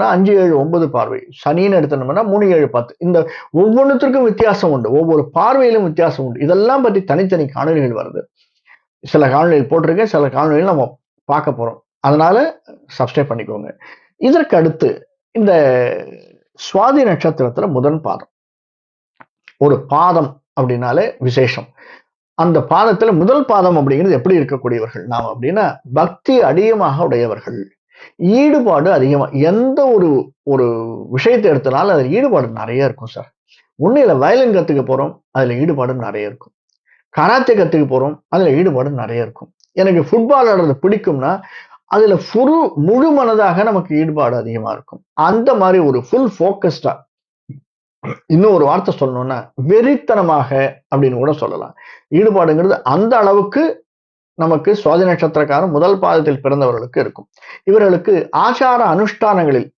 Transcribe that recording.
அஞ்சு ஏழு ஒன்பது பார்வை. சனின்னு எடுத்தோம்னா மூணு ஏழு பத்து. இந்த ஒவ்வொன்றுத்திற்கும் வித்தியாசம் உண்டு. ஒவ்வொரு பார்வையிலும் வித்தியாசம் உண்டு. இதெல்லாம் பற்றி தனித்தனி காணொலிகள் வருது. சில காணொலிகள் போட்டிருக்கேன். சில காணொலிகள் நம்ம பார்க்க போறோம். அதனால சப்ஸ்கிரைப் பண்ணிக்கோங்க. இதற்கு அடுத்து இந்த சுவாதி நட்சத்திரத்துல முதன் பாதம். ஒரு பாதம் அப்படின்னாலே விசேஷம். அந்த பாதத்தில் முதல் பாதம் அப்படிங்கிறது எப்படி இருக்கக்கூடியவர்கள்? நாம் அப்படின்னா பக்தி அடியமாக உடையவர்கள். ஈடுபாடு அதிகமா எந்த ஒரு ஒரு விஷயத்தை எடுத்தனாலும் அதில் ஈடுபாடு நிறைய இருக்கும் சார் உண்மையில வயலின் கற்றுக்க போறோம் அதுல ஈடுபாடு நிறைய இருக்கும். கராத்தே கத்துக்க போறோம் அதுல ஈடுபாடு நிறைய இருக்கும். எனக்கு ஃபுட்பால் ஆடுறது பிடிக்கும்னா அதுல ஃபுல் முழு மனதாக நமக்கு ஈடுபாடு அதிகமா இருக்கும். அந்த மாதிரி ஒரு ஃபுல் ஃபோக்கஸ்டாக இன்னும் ஒரு வார்த்தை சொல்லணும்னா வெறித்தனமாக அப்படின்னு கூட சொல்லலாம். ஈடுபாடுங்கிறது அந்த அளவுக்கு நமக்கு சுவாதி நட்சத்திரக்காரன் முதல் பாதத்தில் பிறந்தவர்களுக்கு இருக்கும். இவர்களுக்கு ஆச்சார அனுஷ்டானங்களில்